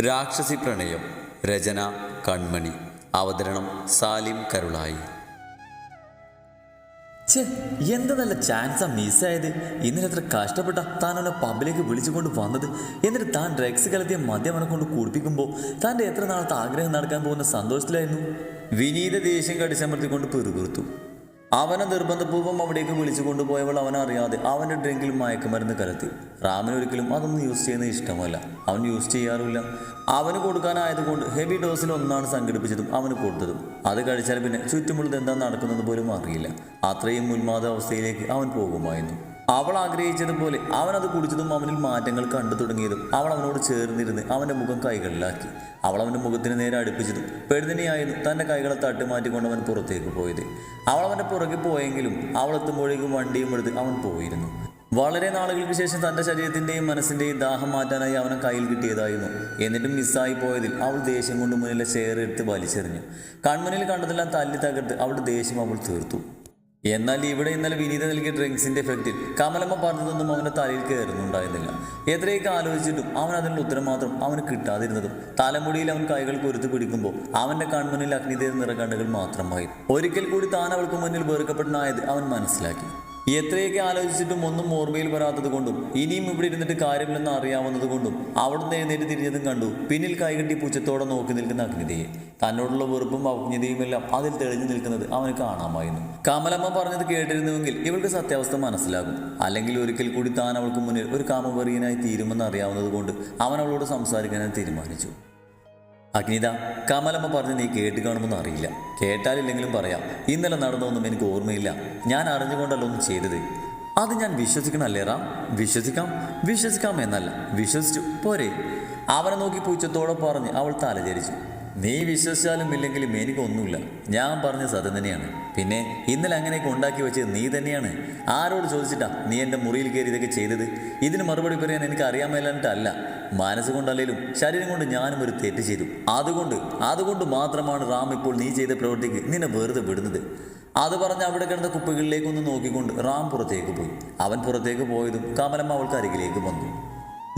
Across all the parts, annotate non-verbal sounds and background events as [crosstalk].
രാക്ഷസി പ്രണയം രചന കൺമണി അവതരണം സാലിം കരുളായി. ഛേ എന്ത് നല്ല ചാൻസാ മിസ്സായത്. ഇന്നലെ എത്ര കഷ്ടപ്പെട്ട അവനെ പബ്ബിലേക്ക് വിളിച്ചുകൊണ്ട് വന്നത്. എന്നിട്ട് താൻ ഡ്രഗ്സ് കലത്തിയ മദ്യമനെ കൊണ്ട് കുടിപ്പിക്കുമ്പോൾ തന്റെ എത്ര നാളത്തെ ആഗ്രഹം നടക്കാൻ പോകുന്ന സന്തോഷത്തിലായിരുന്നു. വിനീത ദേഷ്യം കടിച്ചമർത്തിക്കൊണ്ട് പിറുകുറുത്തു അവനെ നിർബന്ധപൂർവം അവിടേക്ക് വിളിച്ചു കൊണ്ടുപോയവൾ അവനറിയാതെ അവന്റെ ഡ്രിങ്കിൽ മയക്കുമരുന്ന് കലർത്തി. റാമിന് ഒരിക്കലും അതൊന്നും യൂസ് ചെയ്യുന്നത് ഇഷ്ടമല്ല. അവൻ യൂസ് ചെയ്യാറില്ല അവന് കൊടുക്കാനായതുകൊണ്ട് ഹെവി ഡോസിൽ ഒന്നാണ് സംഘടിപ്പിച്ചതും അവന് കൊടുത്തതും. അത് കഴിച്ചാൽ പിന്നെ ചുറ്റുമുള്ളത് എന്താ നടക്കുന്നത് പോലും അറിയില്ല. അത്രയും ഉന്മാദ അവസ്ഥയിലേക്ക് അവൻ പോകുമായിരുന്നു. അവൾ ആഗ്രഹിച്ചതുപോലെ അവൻ അത് കുടിച്ചതും അവനിൽ മാറ്റങ്ങൾ കണ്ടു തുടങ്ങിയതും അവൾ അവനോട് ചേർന്നിരുന്ന് അവന്റെ മുഖം കൈകളിലാക്കി. അവൾ അവന്റെ മുഖത്തിന് നേരെ അടുപ്പിച്ചതും പെടുതനെയായിരുന്നു തന്റെ കൈകളെ തട്ടി മാറ്റിക്കൊണ്ട് അവൻ പുറത്തേക്ക് പോയത്. അവൾ അവന്റെ പുറകെ പോയെങ്കിലും അവൾ എത്തുമ്പോഴേക്കും വണ്ടിയും എടുത്ത് അവൻ പോയിരുന്നു. വളരെ നാളുകൾക്ക് ശേഷം തന്റെ ശരീരത്തിന്റെയും മനസ്സിന്റെയും ദാഹം മാറ്റാനായി അവനെ കയ്യിൽ കിട്ടിയതായിരുന്നു. എന്നിട്ടും മിസ്സായി പോയതിൽ അവൾ ദേഷ്യം കൊണ്ട് മുന്നിലെ ഷെയർ എടുത്ത് വലിച്ചെറിഞ്ഞു. കൺമുന്നിൽ കണ്ടതെല്ലാം തല്ലി തകർത്ത് അവളുടെ ദേഷ്യം അവൾ തീർത്തു. എന്നാൽ ഇവിടെ ഇന്നലെ വിനീത നൽകിയ ഡ്രിങ്ക്സിന്റെ എഫക്റ്റിൽ കമലമ്മ പറഞ്ഞതൊന്നും അവന്റെ തലയിൽ കയറുന്നുണ്ടായിരുന്നില്ല. എത്രയൊക്കെ ആലോചിച്ചിട്ടും അവൻ അതിനുള്ള ഉത്തരം മാത്രം അവന് കിട്ടാതിരുന്നതും തലമുടിയിൽ അവൻ കൈകൾ കൊരുത്തു പിടിക്കുമ്പോൾ അവന്റെ കൺമുന്നിൽ അഗ്നിദേവ നിറകണ്ണുകൾ മാത്രമായി. ഒരിക്കൽ കൂടി താൻ അവൾക്ക് മുന്നിൽ വെറുക്കപ്പെട്ടനായത് അവൻ മനസ്സിലാക്കി. എത്രയൊക്കെ ആലോചിച്ചിട്ടും ഒന്നും ഓർമ്മയിൽ വരാത്തത് കൊണ്ടും ഇനിയും ഇവിടെ ഇരുന്നിട്ട് കാര്യമില്ലെന്ന് അറിയാവുന്നത് കൊണ്ടും അവിടുന്ന് എഴുന്നേറ്റ് തിരിഞ്ഞതും കണ്ടു. പിന്നിൽ കൈകെട്ടി പൂച്ചത്തോടെ നോക്കി നിൽക്കുന്ന അഗ്നിതയെ തന്നോടുള്ള വെറുപ്പും അഗ്നിതയുമെല്ലാം അതിൽ തെളിഞ്ഞു നിൽക്കുന്നത് അവന് കാണാമായിരുന്നു. കമലമ്മ പറഞ്ഞത് കേട്ടിരുന്നുവെങ്കിൽ ഇവൾക്ക് സത്യാവസ്ഥ മനസ്സിലാകും. അല്ലെങ്കിൽ ഒരിക്കൽ കൂടി താൻ അവൾക്ക് മുന്നിൽ ഒരു കാമപറിയനായി തീരുമെന്ന് അറിയാവുന്നത് കൊണ്ട് അവൻ അവളോട് സംസാരിക്കാനായി തീരുമാനിച്ചു. അഗ്നിത കമലമ്മ പറഞ്ഞ് നീ കേട്ട് കാണുമെന്ന് അറിയില്ല. കേട്ടാലില്ലെങ്കിലും പറയാം. ഇന്നലെ നടന്നൊന്നും എനിക്ക് ഓർമ്മയില്ല. ഞാൻ അറിഞ്ഞുകൊണ്ടല്ല ഒന്നും ചെയ്തത്. അത് ഞാൻ വിശ്വസിക്കണല്ലേ റാം? വിശ്വസിക്കാം. വിശ്വസിക്കാം എന്നല്ല. വിശ്വസിച്ചു. പോരെ. അവനെ നോക്കി പൂച്ചത്തോടെ പറഞ്ഞ് അവൾ തലചരിച്ചു. നീ വിശ്വസിച്ചാലും ഇല്ലെങ്കിലും എനിക്കൊന്നുമില്ല. ഞാൻ പറഞ്ഞ സത്യം തന്നെയാണ്. പിന്നെ ഇന്നലെ അങ്ങനെയൊക്കെ ഉണ്ടാക്കി വെച്ചത് നീ തന്നെയാണ്. ആരോട് ചോദിച്ചിട്ടാ നീ എന്റെ മുറിയിൽ കയറി ഇതൊക്കെ ചെയ്തത്? ഇതിന് മറുപടി പറയാൻ എനിക്ക് അറിയാമല്ലാഞ്ഞിട്ടല്ല മനസ്സുകൊണ്ടല്ലേലും ശരീരം കൊണ്ട് ഞാനും ഒരു തെറ്റ് ചെയ്തു. അതുകൊണ്ട് അതുകൊണ്ട് മാത്രമാണ് റാം ഇപ്പോൾ നീ ചെയ്ത പ്രവൃത്തിക്ക് നിന്നെ വെറുതെ വിടുന്നത്. അത് പറഞ്ഞ് അവിടെ കിടന്ന കുപ്പികളിലേക്കൊന്ന് നോക്കിക്കൊണ്ട് റാം പുറത്തേക്ക് പോയി. അവൻ പുറത്തേക്ക് പോയതും കമലമ്മ അവൾക്ക് അരികിലേക്ക് വന്നു.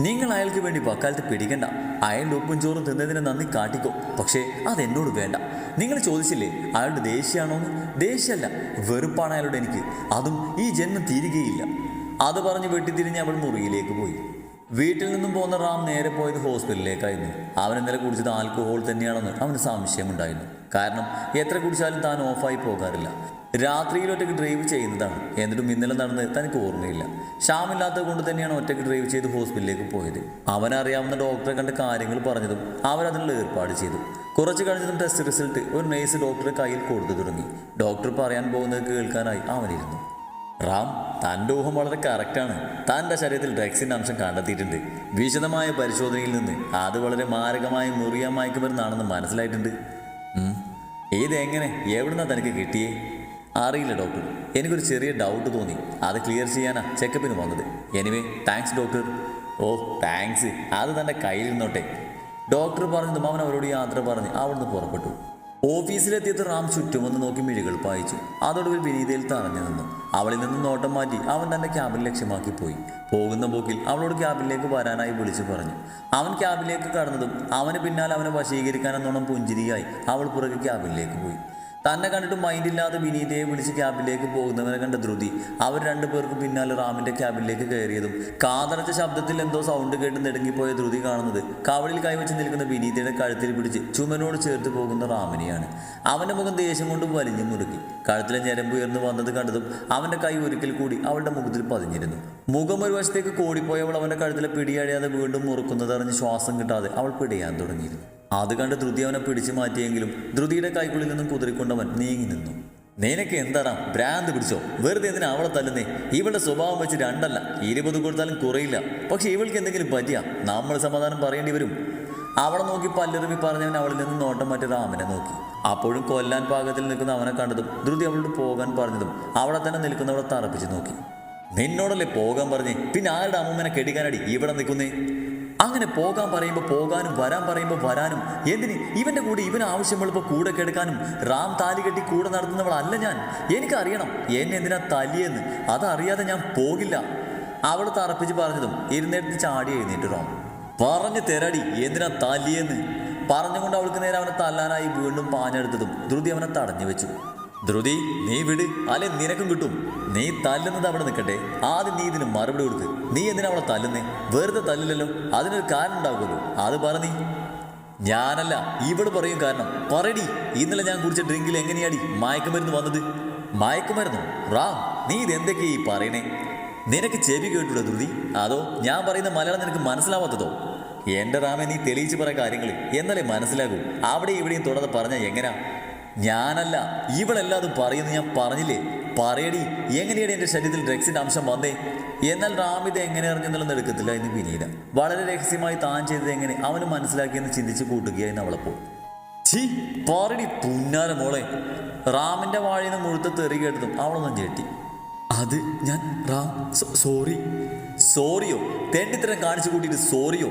നിങ്ങൾ അയാൾക്ക് വേണ്ടി വക്കാലത്ത് പിടിക്കണ്ട. അയാളുടെ ഉപ്പും ചോറും തിന്നതിന് നന്ദി കാട്ടിക്കോ. പക്ഷേ അതെന്നോട് വേണ്ട. നിങ്ങൾ ചോദിച്ചില്ലേ അയാളുടെ ദേഷ്യമാണോന്ന് ദേഷ്യമല്ല വെറുപ്പാണ് അയാളുടെ എനിക്ക്. അതും ഈ ജന്മം തീരുകയില്ല. അത് പറഞ്ഞ് വെട്ടിത്തിരിഞ്ഞ് അവൾ മുറിയിലേക്ക് പോയി. വീട്ടിൽ നിന്നും പോകുന്ന റാം നേരെ പോയത് ഹോസ്പിറ്റലിലേക്കായിരുന്നു. അവൻ ഇന്നലെ കുടിച്ചത് ആൽക്കഹോൾ തന്നെയാണെന്ന് അവന് സംശയമുണ്ടായിരുന്നു. കാരണം എത്ര കുടിച്ചാലും താൻ ഓഫായി പോകാറില്ല. രാത്രിയിൽ ഒറ്റയ്ക്ക് ഡ്രൈവ് ചെയ്യുന്നതാണ്. എന്നിട്ടും ഇന്നലെ നടന്ന് തനിക്ക് ഓർമ്മയില്ല. ക്ഷാമില്ലാത്തത് കൊണ്ട് തന്നെയാണ് ഒറ്റയ്ക്ക് ഡ്രൈവ് ചെയ്ത് ഹോസ്പിറ്റലിലേക്ക് പോയത്. അവനറിയാവുന്ന ഡോക്ടറെ കണ്ട് കാര്യങ്ങൾ പറഞ്ഞതും അവരതിനുള്ള ഏർപ്പാട് ചെയ്തു. കുറച്ച് കഴിഞ്ഞതും ടെസ്റ്റ് റിസൾട്ട് ഒരു നേഴ്സ് ഡോക്ടറെ കയ്യിൽ കൊടുത്തു തുടങ്ങി. ഡോക്ടർ പറയാൻ പോകുന്നത് കേൾക്കാനായി അവനിരുന്നു. റാം തന്റെ ഊഹം വളരെ കറക്റ്റാണ് തന്റെ ശരീരത്തിൽ ഡ്രഗ്സിന്റെ അംശം കണ്ടെത്തിയിട്ടുണ്ട്. വിശദമായ പരിശോധനയിൽ നിന്ന് അത് വളരെ മാരകമായ മുറിയ മയക്കുമരുന്നാണെന്ന് മനസ്സിലായിട്ടുണ്ട്. ഇതെങ്ങനെ എവിടുന്നാ തനിക്ക് കിട്ടിയേ? അറിയില്ല ഡോക്ടർ. എനിക്കൊരു ചെറിയ ഡൗട്ട് തോന്നി. അത് ക്ലിയർ ചെയ്യാനാ ചെക്കപ്പിന് വന്നത് എനിവേ താങ്ക്സ് ഡോക്ടർ ഓ താങ്ക്സ് അത് തന്റെ കയ്യിലിരുന്നോട്ടെ ഡോക്ടർ പറഞ്ഞതും അവൻ അവരോട് യാത്ര പറഞ്ഞ് അവിടുന്ന് പുറപ്പെട്ടു. ഓഫീസിലെത്തിയത് റാം ചുറ്റുമൊന്ന് നോക്കി മിഴികൾ പായിച്ചു. അതോടൊരു വിനീതയിൽ തറഞ്ഞു നിന്നു. അവളിൽ നിന്നും നോട്ടം മാറ്റി അവൻ തന്റെ ക്യാബിൻ ലക്ഷ്യമാക്കി പോയി. പോകുന്ന പോക്കിൽ അവളോട് ക്യാബിനിലേക്ക് വരാനായി വിളിച്ചു പറഞ്ഞു. അവൻ ക്യാബിലേക്ക് കടന്നതും അവന് പിന്നാലെ അവനെ വശീകരിക്കാനെന്നോണം പുഞ്ചിരിയായി അവൾ പുറകെ ക്യാബിനിലേക്ക് പോയി. തന്നെ കണ്ടിട്ട് മൈൻഡില്ലാതെ വിനീതയെ വിളിച്ച് ക്യാബിലേക്ക് പോകുന്നവനെ കണ്ട ധൃതി. അവർ രണ്ടുപേർക്കും പിന്നാലെ റാമിന്റെ ക്യാബിലേക്ക് കയറിയതും കാതടച്ച ശബ്ദത്തിൽ എന്തോ സൗണ്ട് കേട്ട് നെടുങ്ങിപ്പോയ ധൃതി കാണുന്നത്. കവളിൽ കൈവച്ച് നിൽക്കുന്ന വിനീതയുടെ കഴുത്തിൽ പിടിച്ച് ചുമനോട് ചേർത്ത് പോകുന്ന റാമിനെയാണ്. അവന്റെ മുഖം ദേഷ്യം കൊണ്ട് വലിഞ്ഞു മുറുക്കി കഴുത്തിലെ ഞരമ്പ് ഉയർന്നു വന്നത് കണ്ടതും അവന്റെ കൈ ഒരിക്കൽ കൂടി അവളുടെ മുഖത്തിൽ പതിഞ്ഞിരുന്നു. മുഖം ഒരു വശത്തേക്ക് കോടിപ്പോയവൾ അവന്റെ കഴുത്തിലെ പിടിയഴിയാതെ വീണ്ടും മുറുക്കുന്നത് അറിഞ്ഞ് ശ്വാസം കിട്ടാതെ അവൾ പിടിയാൻ തുടങ്ങിയിരുന്നു. അത് കണ്ട് ധൃതി അവനെ പിടിച്ചു മാറ്റിയെങ്കിലും ധൃതിയുടെ കൈക്കുള്ളിൽ നിന്നും കുതിറിക്കൊണ്ടവൻ നീങ്ങി നിന്നു. നിനക്ക് എന്താടാ? ഭ്രാന്ത് പിടിച്ചോ? വെറുതെ എന്തിനാ അവളെ തല്ലുന്നേ? ഇവളുടെ സ്വഭാവം വെച്ച് രണ്ടല്ല. ഇരുപത് കൊടുത്താലും കുറയില്ല. പക്ഷെ ഇവൾക്ക് എന്തെങ്കിലും പറ്റിയാ? നമ്മൾ സമാധാനം പറയേണ്ടി വരും. അവളെ നോക്കി പല്ലെറുമി പറഞ്ഞവൻ അവളിൽ നിന്ന് നോട്ടം മാറ്റി രാമനെ നോക്കി. അപ്പോഴും കൊല്ലാൻ പാകത്തിൽ നിൽക്കുന്ന അവനെ കണ്ടതും ധൃതി അവളോട് പോകാൻ പറഞ്ഞതും അവളെ തന്നെ നിൽക്കുന്നവളെ തറപ്പിച്ച് നോക്കി. നിന്നോടല്ലേ പോകാൻ പറഞ്ഞേ? പിന്നെ ആരുടെ അമ്മൂമ്മനെ കെടിക്കാനടി ഇവിടെ നിൽക്കുന്നേ? അങ്ങനെ പോകാൻ പറയുമ്പോൾ പോകാനും വരാൻ പറയുമ്പോൾ വരാനും. എന്തിന്? ഇവന്റെ കൂടെ ഇവൻ ആവശ്യമുള്ളപ്പോൾ കൂടെ കെടുക്കാനും. റാം താലി കെട്ടി കൂടെ നടത്തുന്നവളല്ല ഞാൻ. എനിക്കറിയണം എന്നെ എന്തിനാ തലിയെന്ന് അതറിയാതെ ഞാൻ പോകില്ല. അവൾ തറപ്പിച്ച് പറഞ്ഞതും ഇരുന്നെടുത്ത് ചാടി എഴുന്നേറ്റ് റാം. പറഞ്ഞു തെരടി എന്തിനാ തലിയെന്ന് പറഞ്ഞുകൊണ്ട് അവൾക്ക് നേരെ അവനെ തല്ലാനായി വീണ്ടും പാഞ്ഞെടുത്തതും ധൃതി അവനെ തടഞ്ഞു വെച്ചു. ധൃതി നീ വിട്. അല്ലെ നിനക്കും കിട്ടും. നീ തല്ലുന്നത് അവിടെ നിൽക്കട്ടെ. ആദ്യം നീ ഇതിന് മറുപടി കൊടുത്ത് നീ എന്തിനാ അവളെ തല്ലുന്നേ? വെറുതെ തല്ലില്ലല്ലോ. അതിനൊരു കാരണം ഉണ്ടാകുമല്ലോ അത് പറ നീ. ഞാനല്ല. ഇവൾ പറയും കാരണം. പറയടി. ഇന്നലെ ഞാൻ കുടിച്ച ഡ്രിങ്കിൽ എങ്ങനെയാടി മയക്കുമരുന്ന് വന്നത്? മയക്കുമരുന്നു? റാം നീ ഇത് എന്തൊക്കെയാ ഈ പറയണേ? നിനക്ക് ചെവി കേട്ടുള്ള ധൃതി? അതോ ഞാൻ പറയുന്ന മലയാളം നിനക്ക് മനസ്സിലാവാത്തതോ? എന്റെ റാമെ നീ തെളിയിച്ച് പറ കാര്യങ്ങൾ എന്നാലേ മനസ്സിലാകൂ. അവിടെ ഇവിടെയും തുടർന്ന് പറഞ്ഞാൽ എങ്ങനാ? ഞാനല്ല ഇവളെല്ലാതും പറയുന്നു ഞാൻ പറഞ്ഞില്ലേ? പറയടി എങ്ങനെയാണ് എന്റെ ശരീരത്തിൽ ഡ്രഗ്സിന്റെ അംശം വന്നേ? എന്നാൽ റാം ഇത് എങ്ങനെ അറിഞ്ഞെന്നുള്ളത് എടുക്കത്തില്ല എന്ന് വിനീത വളരെ രഹസ്യമായി താൻ ചെയ്തത് എങ്ങനെ? അവന് മനസ്സിലാക്കിയെന്ന് ചിന്തിച്ച് കൂട്ടുകയായിരുന്നു അവളപ്പോൾ. ചി പാറടി പുന്നാര മോളെ. റാമിന്റെ വാഴയിൽ നിന്ന് മുഴുത്ത തെറി കേട്ടതും അവളൊന്നും ചേട്ടി അത് ഞാൻ റാം സോറി. സോറിയോ? തെണ്ടിത്തരം കാണിച്ചു കൂട്ടിയിട്ട് സോറിയോ?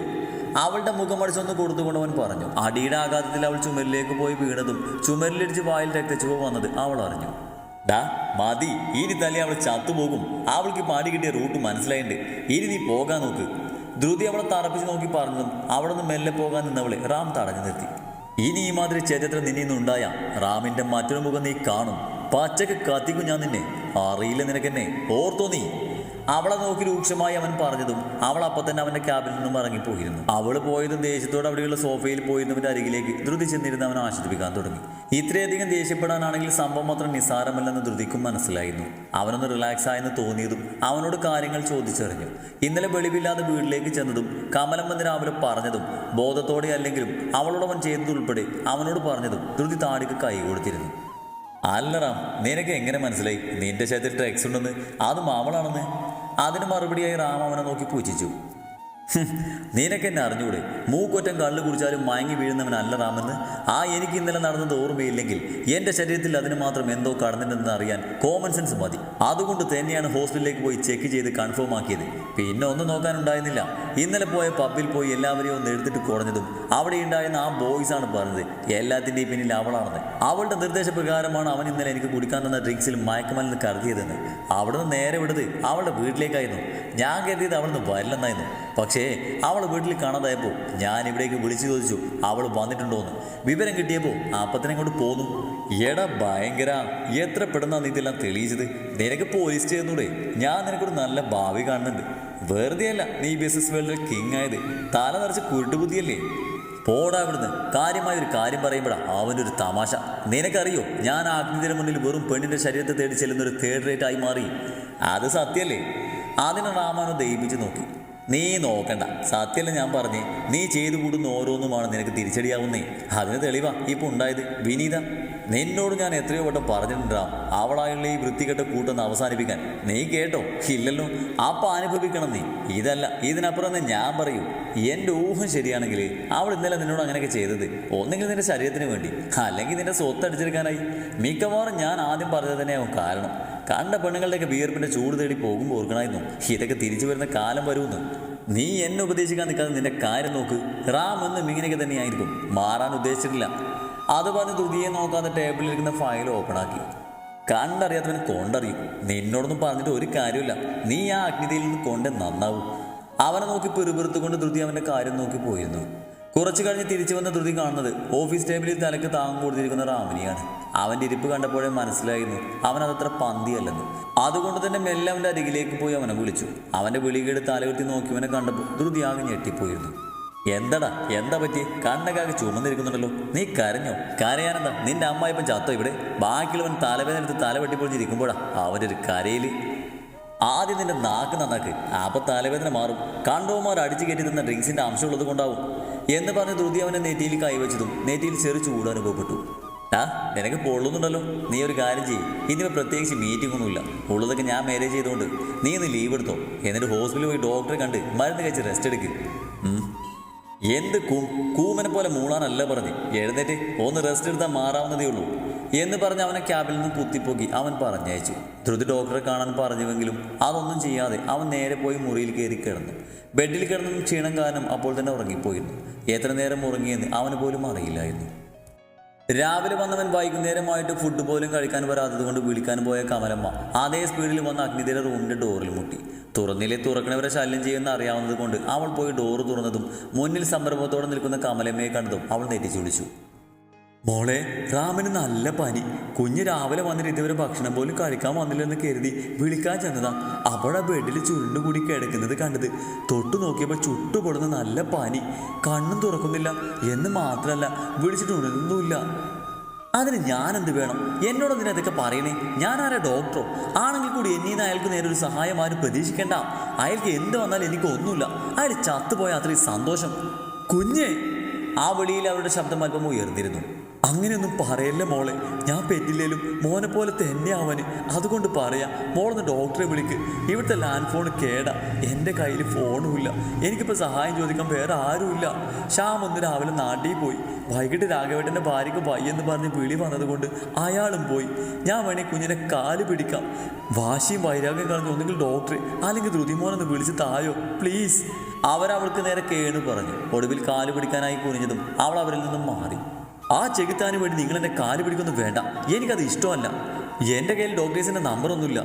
അവളുടെ മുഖം അടിച്ചൊന്ന് കൊടുത്തുകൊണ്ട് അവൻ പറഞ്ഞു അടിയുടെ ആഘാതത്തിൽ അവൾ ചുമരിലേക്ക് പോയി വീണതും ചുമരിലിടിച്ച് വായിൽ രക്തച്ചുവ വന്നത് അവൾ അറിഞ്ഞു. ഡാ മതി. ഇനി തല്ലി അവൾ ചത്തുപോകും. അവൾക്ക് പാടി കിട്ടിയ റൂട്ട് മനസ്സിലായിണ്ട്. ഇനി നീ പോകാൻ നോക്ക്. ധ്രുതി അവളെ തറപ്പിച്ച് നോക്കി പറഞ്ഞതും അവിടെ നിന്ന് മെല്ലെ പോകാൻ നിന്നവളെ റാം തടഞ്ഞു നിർത്തി. ഇനി ഈ മാതിരി ചരിത്രം നിന്നിൽ നിന്നുണ്ടായ റാമിന്റെ മറ്റൊരു മുഖം നീ കാണും. പച്ചക്ക് കത്തിക്കും ഞാൻ നിന്നെ. അറിയില്ല നിനക്കെന്നെ. ഓർത്തോ നീ? അവളെ നോക്കി രൂക്ഷമായി അവൻ പറഞ്ഞതും അവൾ അപ്പം തന്നെ അവന്റെ ക്യാബിൽ നിന്നും ഇറങ്ങിപ്പോയിരുന്നു. അവൾ പോയതും ദേഷ്യത്തോടെ അവിടെയുള്ള സോഫയിൽ പോയിരുന്നവന്റെ അരികിലേക്ക് ധൃതി ചെന്നിരുന്ന് അവൻ ആശ്വസിപ്പിക്കാൻ തുടങ്ങി. ഇത്രയധികം ദേഷ്യപ്പെടാനാണെങ്കിൽ സംഭവം മാത്രം നിസ്സാരമല്ലെന്ന് ധൃതിക്കും മനസ്സിലായിരുന്നു. അവനൊന്ന് റിലാക്സ് ആയെന്ന് തോന്നിയതും അവനോട് കാര്യങ്ങൾ ചോദിച്ചറിഞ്ഞു. ഇന്നലെ വെളിവില്ലാതെ വീട്ടിലേക്ക് ചെന്നതും കമലം വന്ന് രാവിലെ പറഞ്ഞതും ബോധത്തോടെ അല്ലെങ്കിലും അവളോട് അവൻ ചെയ്തതുൾപ്പെടെ അവനോട് പറഞ്ഞതും ധൃതി താടിക്ക് കൈ കൊടുത്തിരുന്നു. അല്ലറാം നിനക്ക് എങ്ങനെ മനസ്സിലായി? നിന്റെ ശരീരത്തിൽ എക്സ് ഉണ്ടെന്ന്? അതും അവളാണെന്ന്? അതിന് മറുപടിയായി റാം അവനെ നോക്കി പൂജിച്ചു. [laughs] നിനക്കെന്നെ അറിഞ്ഞൂടെ? മൂക്കൊറ്റം കള്ളു കുടിച്ചാലും മയങ്ങി വീഴുന്നവനല്ല ആ എനിക്ക് ഇന്നലെ നടന്നത് ഓർമ്മയില്ലെങ്കിൽ എന്റെ ശരീരത്തിൽ അതിന് മാത്രം എന്തോ കടന്നിട്ടുണ്ടെന്ന് അറിയാൻ കോമൺ സെൻസ് മതി. അതുകൊണ്ട് തന്നെയാണ് ഹോസ്റ്റലിലേക്ക് പോയി ചെക്ക് ചെയ്ത് കൺഫേം ആക്കിയത്. പിന്നെ ഒന്നും നോക്കാനുണ്ടായിരുന്നില്ല. ഇന്നലെ പോയ പബ്ബിൽ പോയി എല്ലാവരെയും ഒന്ന് എടുത്തിട്ട് കുറഞ്ഞതും അവിടെ ഉണ്ടായിരുന്ന ആ ബോയ്സ് ആണ് പറഞ്ഞത്. എല്ലാത്തിന്റെയും പിന്നിൽ അവളാണെന്ന്. അവളുടെ നിർദ്ദേശപ്രകാരമാണ് അവൻ ഇന്നലെ എനിക്ക് കുടിക്കാൻ തന്ന ഡ്രിങ്ക്സിൽ മയക്കമല്ലെന്ന് കരുതിയതെന്ന്. അവിടെ നിന്ന് നേരെ വിടത് അവളുടെ വീട്ടിലേക്കായിരുന്നു. ഞാൻ കരുതിയത് അവിടെ നിന്ന് വരില്ലെന്നായിരുന്നു. പക്ഷേ അവൾ വീട്ടിൽ കാണാതായപ്പോൾ ഞാൻ ഇവിടേക്ക് വിളിച്ചു ചോദിച്ചു അവൾ വന്നിട്ടുണ്ടോ എന്ന് വിവരം കിട്ടിയപ്പോൾ അപ്പത്തിനെ കൊണ്ട് പോന്നു. എടാ ഭയങ്കര എത്ര പെട്ടെന്നാ നീ ഇതെല്ലാം തെളിയിച്ചത്? നിനക്ക് പോലീസ് ചെയ്യുന്നൂടെ ഞാൻ നിനക്കൊരു നല്ല ഭാവി കാണുന്നുണ്ട്. വെറുതെ അല്ല നീ ബിസിനസ് വേൾഡിലെ കിങ് ആയത്. തല നിറച്ച് കുരുട്ടുബുദ്ധിയല്ലേ പോടാ ഇവിടുന്ന്. കാര്യമായ ഒരു കാര്യം പറയുമ്പോഴാ അവന്റെ ഒരു തമാശ. നിനക്കറിയോ ഞാൻ ആഗ്നിതിന് മുന്നിൽ വെറും പെണ്ണിന്റെ ശരീരത്തെ തേടി ചെല്ലുന്ന ഒരു തേർഡ് റേറ്റ് ആയി മാറി. അത് സത്യല്ലേ അതിനെ റാമാനോ ദയിപ്പിച്ച് നോക്കി. നീ നോക്കണ്ട. സത്യല്ല ഞാൻ പറഞ്ഞു? നീ ചെയ്തു കൂടുന്ന ഓരോന്നുമാണ് നിനക്ക് തിരിച്ചടിയാവുന്നേ. അതിന് തെളിവാ ഇപ്പൊ ഉണ്ടായത്. വിനീത നിന്നോട് ഞാൻ എത്രയോ വട്ടം പറഞ്ഞിട്ടുണ്ടാ അവളായുള്ള ഈ വൃത്തികെട്ട കൂട്ടൊന്ന് അവസാനിപ്പിക്കാൻ. നീ കേട്ടോ? ഇല്ലല്ലോ. അപ്പൊ അനുഭവിക്കണം നീ. ഇതല്ല ഇതിനപ്പുറം ഞാൻ പറയൂ എന്റെ ഊഹം ശരിയാണെങ്കിൽ അവൾ ഇന്നലെ നിന്നോട് അങ്ങനെയൊക്കെ ചെയ്തത്. ഒന്നെങ്കിൽ നിന്റെ ശരീരത്തിന് വേണ്ടി. അല്ലെങ്കിൽ നിന്റെ സ്വത്ത് അടിച്ചെടുക്കാനായി. മിക്കവാറും ഞാൻ ആദ്യം പറഞ്ഞത് തന്നെയാവും കാരണം. കണ്ട പെണ്ണുങ്ങളുടെയൊക്കെ വിയർപ്പിന്റെ ചൂട് തേടി പോകുമ്പോൾ ഓർക്കണമായിരുന്നു ഇതൊക്കെ തിരിച്ചു വരുന്ന കാലം വരുമെന്ന്. നീ എന്നെ ഉപദേശിക്കാൻ നിൽക്കാതെ നിന്റെ കാര്യം നോക്ക്. റാം എന്നും ഇങ്ങനെയൊക്കെ തന്നെയായിരിക്കും. മാറാൻ ഉദ്ദേശിച്ചിട്ടില്ല. അത് പറഞ്ഞ് തുതിയെ നോക്കാതെ ടേബിളിൽ ഇരിക്കുന്ന ഫയൽ ഓപ്പൺ ആക്കി. കണ്ടറിയാത്തവന് കൊണ്ടറിയും. നിന്നോടൊന്നും പറഞ്ഞിട്ട് ഒരു കാര്യമില്ല നീ ആ അഗ്നിതയിൽ നിന്ന് കൊണ്ട് നന്നാവും. അവനെ നോക്കി പെറുപെറുത്തുകൊണ്ട് ധൃതി അവന്റെ കാര്യം നോക്കി പോയിരുന്നു. കുറച്ചു കഴിഞ്ഞ് തിരിച്ചു വന്ന ധൃതി കാണുന്നത് ഓഫീസ് ടേബിളിൽ തലക്ക് താങ്ങും കൊടുത്തിരിക്കുന്ന റാമിനിയാണ്. അവന്റെ ഇരിപ്പ് കണ്ടപ്പോഴേ മനസ്സിലായിരുന്നു അവൻ അതത്ര പന്തിയല്ലെന്ന്. അതുകൊണ്ട് തന്നെ മെല്ലെ അവന്റെ അരികിലേക്ക് പോയി അവനെ വിളിച്ചു. അവന്റെ വിളികേട് തലകുത്തി നോക്കിയവനെ കണ്ടപ്പോൾ ധൃതി ആകെ ഞെട്ടിപ്പോയിരുന്നു. എന്തടാ? എന്താ പറ്റി? കണ്ണകാകെ ചുമന്നിരിക്കുന്നുണ്ടല്ലോ. നീ കരഞ്ഞോ? കരയാനെന്താ? നിന്റെ അമ്മ ഇപ്പം ചത്തോ ഇവിടെ? ബാക്കിയുള്ളവൻ തലവേദന എടുത്ത് തല വെട്ടിപ്പൊളിഞ്ഞിരിക്കുമ്പോഴാ അവന്റെ ഒരു കരയിൽ ആദ്യം നിന്റെ നാക്ക് നന്നാക്ക്. അപ്പൊ തലവേദന മാറും. കണ്ടോമാർ അടിച്ചു കയറ്റി തന്ന ഡ്രിങ്ക്സിന്റെ അംശമുള്ളത് കൊണ്ടാവും. എന്ന് പറഞ്ഞ് ധൃതി അവനെ നെറ്റിയിൽ കൈവച്ചതും നെറ്റിയിൽ ചെറു ചൂട് അനുഭവപ്പെട്ടു. ആ നിനക്ക് പൊള്ളുന്നുണ്ടല്ലോ. നീ ഒരു കാര്യം ചെയ്യും. ഇനിയിപ്പോൾ പ്രത്യേകിച്ച് മീറ്റിംഗ് ഒന്നുമില്ല. ഉള്ളതൊക്കെ ഞാൻ മാനേജ് ചെയ്തുകൊണ്ട് നീ ഒന്ന് ലീവ് എടുത്തോ. എന്നിട്ട് ഹോസ്പിറ്റലിൽ പോയി ഡോക്ടറെ കണ്ട് മരുന്ന് കഴിച്ച് റെസ്റ്റ് എടുക്ക്. എന്ത് കൂ കൂമനെ പോലെ മൂളാനല്ല പറഞ്ഞ്. എഴുന്നേറ്റ് ഒന്ന് റെസ്റ്റ് എടുത്താൽ മാറാവുന്നതേ ഉള്ളൂ. എന്ന് പറഞ്ഞ് അവനെ ക്യാബിൽ നിന്ന് കുത്തിപ്പോക്കി. അവൻ പറഞ്ഞയച്ചു. ധൃതി ഡോക്ടറെ കാണാൻ പറഞ്ഞുവെങ്കിലും അതൊന്നും ചെയ്യാതെ അവൻ നേരെ പോയി മുറിയിൽ കയറി കിടന്നു. ബെഡിൽ കിടന്നും ക്ഷീണം കാരണം അപ്പോൾ തന്നെ ഉറങ്ങിപ്പോയിരുന്നു. എത്ര നേരം ഉറങ്ങിയെന്ന് അവന് പോലും അറിയില്ലായിരുന്നു. രാവിലെ വന്നവൻ വൈകുന്നേരമായിട്ട് ഫുഡ് പോലും കഴിക്കാൻ വരാത്തത് കൊണ്ട് വിളിക്കാൻ പോയ കമലമ്മ അതേ സ്പീഡിൽ വന്ന അഗ്നിധിയുടെ റൂമിന്റെ ഡോറിൽ മുട്ടി. തുറന്നില്ലേ തുറക്കണവരെ ശല്യം ചെയ്യുമെന്ന് അറിയാവുന്നത് കൊണ്ട് അവൾ പോയി ഡോറ് തുറന്നതും മുന്നിൽ സംരംഭത്തോടെ നിൽക്കുന്ന കമലമ്മയെ കണ്ടതും അവൾ നെറ്റിച്ചു വിളിച്ചു മോളെ റാമന് നല്ല പനി. കുഞ്ഞ് രാവിലെ വന്നിട്ട് ഇതുവരെ ഭക്ഷണം പോലും കഴിക്കാൻ വന്നില്ലെന്ന് കരുതി വിളിക്കാൻ ചെന്നതാ. അവിടെ ബെഡിൽ ചുരുണ്ടുകൂടി കിടക്കുന്നത് കണ്ടത്. തൊട്ടു നോക്കിയപ്പോൾ ചുട്ടുപൊടുന്ന നല്ല പനി. കണ്ണും തുറക്കുന്നില്ല. എന്ന് മാത്രമല്ല വിളിച്ചിട്ട് ഉണരുന്നുമില്ല അതിന് ഞാൻ എന്ത് വേണം? എന്നോട് എന്തിനാ ഇതൊക്കെ പറയണേ? ഞാൻ ആരാ ഡോക്ടറോ? ആണെങ്കിൽ കൂടി എന്നീന്ന് അയാൾക്ക് നേരെ ഒരു സഹായം ആരും പ്രതീക്ഷിക്കേണ്ട. അയാൾക്ക് എന്ത് വന്നാലും എനിക്കൊന്നുമില്ല അയാൾ ചത്തുപോയ അത്രയും സന്തോഷം. കുഞ്ഞ് ആ വെളിയിൽ അവരുടെ ശബ്ദം അല്പം ഉയർന്നിരുന്നു. അങ്ങനെയൊന്നും പറയല്ല മോളെ. ഞാൻ പെറ്റില്ലേലും മോനെ പോലെ തന്നെ അവന്. അതുകൊണ്ട് പറയാം മോളൊന്ന് ഡോക്ടറെ വിളിക്ക്. ഇവിടുത്തെ ലാൻഡ് ഫോൺ കേടാ. എന്റെ കയ്യിൽ ഫോണുമില്ല. എനിക്കിപ്പോൾ സഹായം ചോദിക്കാൻ വേറെ ആരുമില്ല. ശ്യാം ഒന്ന് രാവിലെ നാട്ടിൽ പോയി. വൈകിട്ട് രാഘവേട്ടന്റെ ഭാര്യയ്ക്ക് വയ്യെന്ന് പറഞ്ഞ് വിളി വന്നതുകൊണ്ട് അയാളും പോയി. ഞാൻ വേണേൽ കുഞ്ഞിനെ കാൽ പിടിക്കാം. വാശിയും വൈരാഗ്യം കളഞ്ഞ് ഒന്നുകിൽ ഡോക്ടറെ അല്ലെങ്കിൽ ധൃതിമോനൊന്ന് വിളിച്ച് തായോ. പ്ലീസ്. അവരവൾക്ക് നേരെ കേണു പറഞ്ഞു. ഒടുവിൽ കാൽ പിടിക്കാനായി കുനിഞ്ഞതും അവൾ അവരിൽ നിന്നും മാറി. ആ ചെകുത്താന് വേണ്ടി നിങ്ങൾ എന്നെ കാൽ പിടിക്കൊന്നും വേണ്ട. എനിക്കത് ഇഷ്ടമല്ല. എന്റെ കയ്യിൽ ഡോക്ടേഴ്സിന്റെ നമ്പറൊന്നുമില്ല.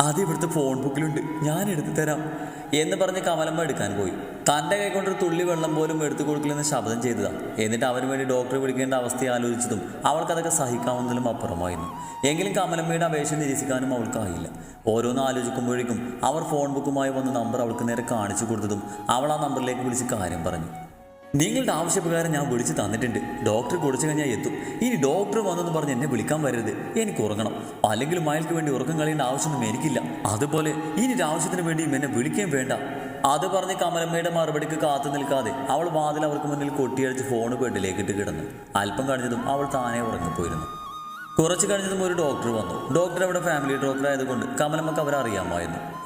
അത് ഇവിടുത്തെ ഫോൺ ബുക്കിലുണ്ട് ഞാൻ എടുത്തു തരാം. എന്ന് പറഞ്ഞ് കമലമ്മ എടുക്കാൻ പോയി. തന്റെ കൈ കൊണ്ടൊരു തുള്ളി വെള്ളം പോലും എടുത്തു കൊടുക്കില്ലെന്ന് ശബ്ദം ചെയ്തതാണ് എന്നിട്ട് അവന് വേണ്ടി ഡോക്ടറെ വിളിക്കേണ്ട അവസ്ഥ ആലോചിച്ചതും അവൾക്കതൊക്കെ സഹിക്കാവുന്നതിലും അപ്പുറമായിരുന്നു. എങ്കിലും കമലമ്മയുടെ അപേക്ഷ നിരസിക്കാനും അവൾക്കായില്ല. ഓരോന്ന് ആലോചിക്കുമ്പോഴേക്കും അവർ ഫോൺ ബുക്കുമായി വന്ന നമ്പർ അവൾക്ക് നേരെ കാണിച്ചു കൊടുത്തതും അവൾ ആ നമ്പറിലേക്ക് വിളിച്ച് കാര്യം പറഞ്ഞു. നിങ്ങളുടെ ആവശ്യപ്രകാരം ഞാൻ വിളിച്ച് തന്നിട്ടുണ്ട്. ഡോക്ടർ കുടിച്ചു കഴിഞ്ഞാൽ എത്തും. ഇനി ഡോക്ടർ വന്നെന്ന് പറഞ്ഞ് എന്നെ വിളിക്കാൻ വരരുത്. എനിക്ക് ഉറങ്ങണം. അല്ലെങ്കിൽ മയൽക്ക് വേണ്ടി ഉറക്കം കളയേണ്ട ആവശ്യമൊന്നും എനിക്കില്ല. അതുപോലെ ഇനി ഒരു ആവശ്യത്തിന് വേണ്ടിയും എന്നെ വിളിക്കുകയും വേണ്ട. അത് പറഞ്ഞ് കമലമ്മയുടെ മറുപടിക്ക് കാത്തു നിൽക്കാതെ അവൾ വാതിൽ അവർക്ക് മുന്നിൽ കൊട്ടിയടിച്ച് ഫോൺ ബെഡിലേക്ക് ഇട്ട് കിടന്നു. അല്പം കഴിഞ്ഞതും അവൾ താനെ ഉറങ്ങിപ്പോയിരുന്നു. കുറച്ച് കഴിഞ്ഞതും ഒരു ഡോക്ടർ വന്നു. ഡോക്ടർ അവിടെ ഫാമിലി ഡോക്ടർ ആയതുകൊണ്ട് കമലമ്മക്ക് അവരെ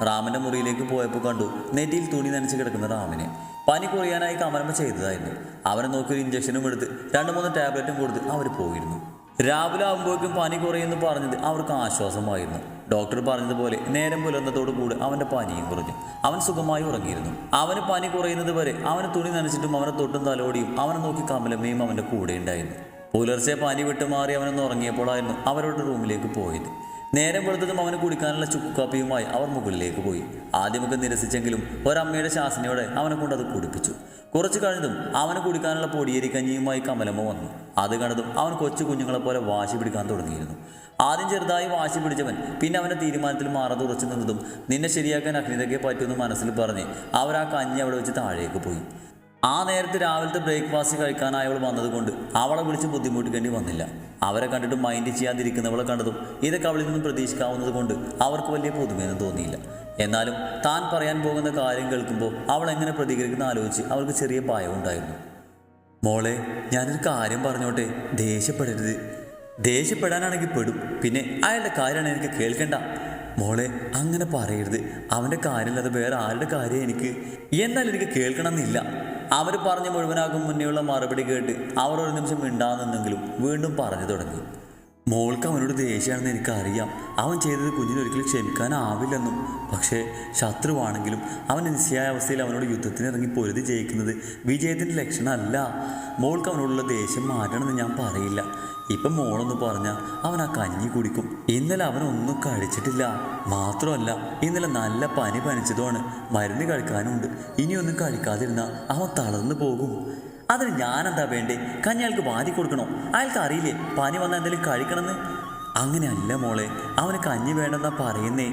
റാമിന്റെ മുറിയിലേക്ക് പോയപ്പോൾ കണ്ടു നെറ്റിയിൽ തുണി നനച്ച് കിടക്കുന്ന റാമിനെ. പനി കുറയാനായി കമലമ്മ ചെയ്തതായിരുന്നു. അവനെ നോക്കി ഒരു ഇഞ്ചക്ഷനും എടുത്ത് രണ്ട് മൂന്ന് ടാബ്ലറ്റും കൊടുത്ത് അവർ പോയിരുന്നു. രാവിലെ ആകുമ്പോഴേക്കും പനി കുറയുമെന്ന് പറഞ്ഞത് അവർക്ക് ആശ്വാസമായിരുന്നു. ഡോക്ടർ പറഞ്ഞതുപോലെ നേരം പുലർന്നതോടു കൂടി അവന്റെ പനിയും കുറഞ്ഞു. അവൻ സുഖമായി ഉറങ്ങിയിരുന്നു. അവന് പനി കുറയുന്നത് വരെ അവന് തുണി നനച്ചിട്ടും അവനെ തൊട്ടും തലോടിയും അവനെ നോക്കി കമലമ്മയും അവന്റെ കൂടെ ഉണ്ടായിരുന്നു. പുലർച്ചെ പനി വിട്ടുമാറി അവനൊന്ന് ഉറങ്ങിയപ്പോഴായിരുന്നു അവരുടെ റൂമിലേക്ക് പോയത്. നേരം വെളുത്തതും അവന് കുടിക്കാനുള്ള ചുക്കുകാപ്പിയുമായി അവർ മുകളിലേക്ക് പോയി. ആദ്യമൊക്കെ നിരസിച്ചെങ്കിലും ഒരമ്മയുടെ ശാസനയോടെ അവനെ കൊണ്ട് അത് കുടിപ്പിച്ചു. കുറച്ചു കഴിഞ്ഞതും അവന് കുടിക്കാനുള്ള പൊടിയേരി കഞ്ഞിയുമായി കമലമ്മ വന്നു. അത് കണ്ടതും അവൻ കൊച്ചു കുഞ്ഞുങ്ങളെ പോലെ വാശി പിടിക്കാൻ തുടങ്ങിയിരുന്നു. ആദ്യം ചെറുതായി വാശി പിടിച്ചവൻ പിന്നെ അവന്റെ തീരുമാനത്തിൽ മാറാതെ ഉറച്ചു നിന്നതും നിന്നെ ശരിയാക്കാൻ അഗ്നിതയ്ക്ക് പറ്റുമെന്ന് മനസ്സിൽ പറഞ്ഞ് അവർ ആ കഞ്ഞി അവിടെ വെച്ച് താഴേക്ക് പോയി. ആ നേരത്തെ രാവിലത്തെ ബ്രേക്ക്ഫാസ്റ്റ് കഴിക്കാനായി അവൾ വന്നതുകൊണ്ട് അവളെ വിളിച്ച് ബുദ്ധിമുട്ടിക്കേണ്ടി വന്നില്ല. അവരെ കണ്ടിട്ട് മൈൻഡ് ചെയ്യാതിരിക്കുന്നവളെ കണ്ടതും ഇതൊക്കെ അവളിൽ നിന്നും പ്രതീക്ഷിക്കാവുന്നത് കൊണ്ട് അവർക്ക് വലിയ പുതുമയൊന്നും തോന്നിയില്ല. എന്നാലും താൻ പറയാൻ പോകുന്ന കാര്യം കേൾക്കുമ്പോൾ അവൾ എങ്ങനെ പ്രതികരിക്കുന്ന ആലോചിച്ച് അവൾക്ക് ചെറിയ ഭയം ഉണ്ടായിരുന്നു. മോളെ ഞാനൊരു കാര്യം പറഞ്ഞോട്ടെ. ദേഷ്യപ്പെടരുത്. ദേഷ്യപ്പെടാനാണെങ്കിൽ പെടും. പിന്നെ അയാളുടെ കാര്യമാണ് എനിക്ക് കേൾക്കണ്ട. മോളെ അങ്ങനെ പറയരുത്. അവന്റെ കാര്യമില്ലാതെ വേറെ ആരുടെ കാര്യം എനിക്ക്? എന്നാൽ എനിക്ക് കേൾക്കണമെന്നില്ല. അവർ പറഞ്ഞ് മുഴുവനാകും മുന്നേയുള്ള മറുപടി കേട്ട് അവർ ഒരു നിമിഷം മിണ്ടാകുന്നെങ്കിലും വീണ്ടും പറഞ്ഞു തുടങ്ങി. മോൾക്ക് അവനോട് ദേഷ്യമാണെന്ന് എനിക്കറിയാം. അവൻ ചെയ്തത് കുഞ്ഞിനൊരിക്കലും ക്ഷമിക്കാനാവില്ലെന്നും. പക്ഷേ ശത്രുവാണെങ്കിലും അവൻ നിശ്ചയായ അവസ്ഥയിൽ അവനോട് യുദ്ധത്തിന് ഇറങ്ങി പൊരുതി ജയിക്കുന്നത് വിജയത്തിന്റെ ലക്ഷണമല്ല. മോൾക്ക് അവനോടുള്ള ദേഷ്യം മാറ്റണമെന്ന് ഞാൻ പറയില്ല. ഇപ്പം മോളൊന്ന് പറഞ്ഞാൽ അവൻ ആ കഞ്ഞി കുടിക്കും. ഇന്നലെ അവനൊന്നും കഴിച്ചിട്ടില്ല മാത്രമല്ല ഇന്നലെ നല്ല പനി പനിച്ചതുമാണ്. മരുന്ന് കഴിക്കാനുണ്ട്. ഇനിയൊന്നും കഴിക്കാതിരുന്നാൽ അവൻ തളർന്നു പോകും. അതിന് ഞാനെന്താ വേണ്ടേ? കഞ്ഞി അയാൾക്ക് വാരി കൊടുക്കണോ? അയാൾക്ക് അറിയില്ലേ പനി വന്നാൽ എന്തെങ്കിലും കഴിക്കണമെന്ന്? അങ്ങനെയല്ല മോളെ അവന് കഞ്ഞി വേണ്ടെന്നാ പറയുന്നേ.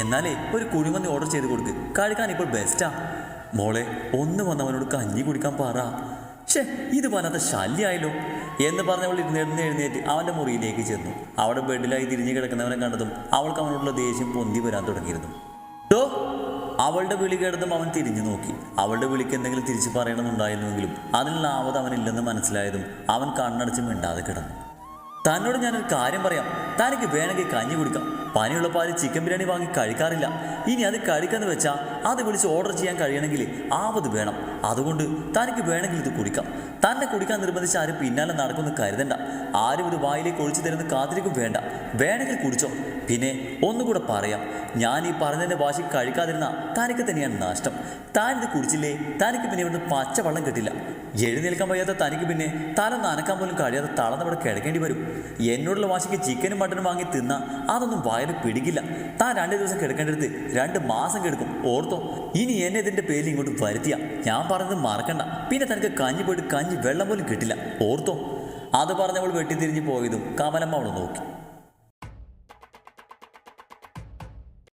എന്നാലേ ഒരു കുഴിമന്തി ഓർഡർ ചെയ്ത് കൊടുക്ക്. കഴിക്കാൻ ഇപ്പോൾ ബെസ്റ്റാ മോളെ ഒന്ന് വന്നവനോട് കഞ്ഞി കുടിക്കാൻ പറ. ഷേ ഇത് വല്ലാത്ത ശല്യമായല്ലോ എന്ന് പറഞ്ഞവൾ ഇരുന്നിരുന്ന് എഴുന്നേറ്റ് അവന്റെ മുറിയിലേക്ക് ചെന്നു. അവിടെ ബെഡിലായി തിരിഞ്ഞു കിടക്കുന്നവനെ കണ്ടതും അവൾക്ക് അവനോടുള്ള ദേഷ്യം പൊന്തി വരാൻ തുടങ്ങിയിരുന്നു. ഡോ അവളുടെ വിളി കേട്ടതും അവൻ തിരിഞ്ഞു നോക്കി. അവളുടെ വിളിക്ക് എന്തെങ്കിലും തിരിച്ചു പറയണമെന്നുണ്ടായിരുന്നുവെങ്കിലും അതിനുള്ള ആവത് അവനില്ലെന്ന് മനസ്സിലായതും അവൻ കണ്ണടച്ച് മിണ്ടാതെ കിടന്നു. തന്നോട് ഞാനൊരു കാര്യം പറയാം. തനിക്ക് വേണമെങ്കിൽ കഞ്ഞി കുടിക്കാം. പനിയുള്ള പാൽ ചിക്കൻ ബിരിയാണി വാങ്ങി കഴിക്കാറില്ല. ഇനി അത് കഴിക്കാന്ന് വെച്ചാൽ അത് വിളിച്ച് ഓർഡർ ചെയ്യാൻ കഴിയണമെങ്കിൽ ആവത് വേണം. അതുകൊണ്ട് തനിക്ക് വേണമെങ്കിൽ ഇത് കുടിക്കാം. തന്നെ കുടിക്കാൻ നിർബന്ധിച്ച് ആരും പിന്നാലെ നടക്കുമെന്ന് കരുതണ്ട. ആരും ഇത് വായിലേക്ക് ഒഴിച്ചു തരുന്ന കാത്തിരിക്കും വേണ്ട. വേണമെങ്കിൽ കുടിച്ചോ. പിന്നെ ഒന്നുകൂടെ പറയാം. ഞാൻ ഈ പറഞ്ഞതിന്റെ വാശി കഴിക്കാതിരുന്ന തനിക്ക് തന്നെയാണ് നഷ്ടം. താൻ ഇത് കുടിച്ചില്ലേ? തനിക്ക് പിന്നെ ഇവിടുന്ന് പച്ചവെള്ളം കിട്ടില്ല. എഴുന്നേൽക്കാൻ വയ്യാത്ത തനിക്ക് പിന്നെ തല നനക്കാൻ പോലും കഴിയാതെ തളർന്നവിടെ കിടക്കേണ്ടി വരും. എന്നോടുള്ള വാശിക്ക് ചിക്കനും മട്ടനും വാങ്ങി തിന്ന അതൊന്നും വയറ് പിടിക്കില്ല. താൻ രണ്ട് ദിവസം കിടക്കേണ്ടടുത്ത് രണ്ട് മാസം കെടുക്കും. ഓർത്തോ? ഇനി എന്നെ ഇതിന്റെ പേരിൽ ഇങ്ങോട്ട് വരുത്തിയ. ഞാൻ പറഞ്ഞത് മറക്കണ്ട. പിന്നെ തനിക്ക് കഞ്ഞി പോയിട്ട് കഞ്ഞി വെള്ളം പോലും കിട്ടില്ല. ഓർത്തോ? അത് പറഞ്ഞവൾ വെട്ടിത്തിരിഞ്ഞ് പോയതും കമലമ്മ അവൾ നോക്കി.